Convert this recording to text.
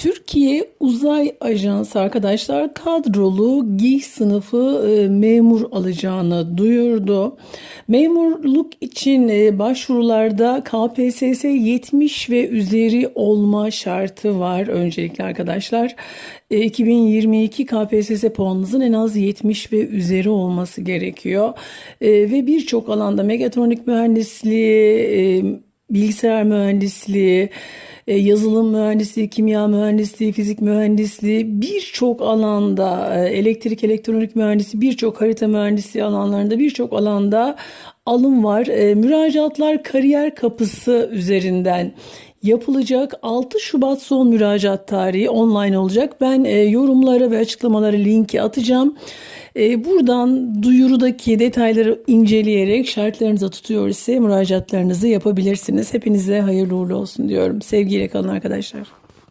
Türkiye Uzay Ajansı arkadaşlar kadrolu GİH sınıfı e, memur alacağını duyurdu. Memurluk için e, başvurularda KPSS 70 ve üzeri olma şartı var öncelikle arkadaşlar. E, 2022 KPSS puanınızın en az 70 ve üzeri olması gerekiyor. E, ve birçok alanda mekatronik mühendisliği, e, bilgisayar mühendisliği, yazılım mühendisliği, kimya mühendisliği, fizik mühendisliği birçok alanda e, elektrik elektronik mühendisliği birçok harita mühendisliği alanlarında birçok alanda alım var. E, Müracaatlar kariyer kapısı üzerinden yapılacak. 6 Şubat son müracaat tarihi online olacak. Ben e, yorumlara ve açıklamalara linki atacağım. E, buradan duyurudaki detayları inceleyerek şartlarınıza tutuyor ise müracaatlarınızı yapabilirsiniz. Hepinize hayırlı uğurlu olsun diyorum. Sevgiyle kalın arkadaşlar.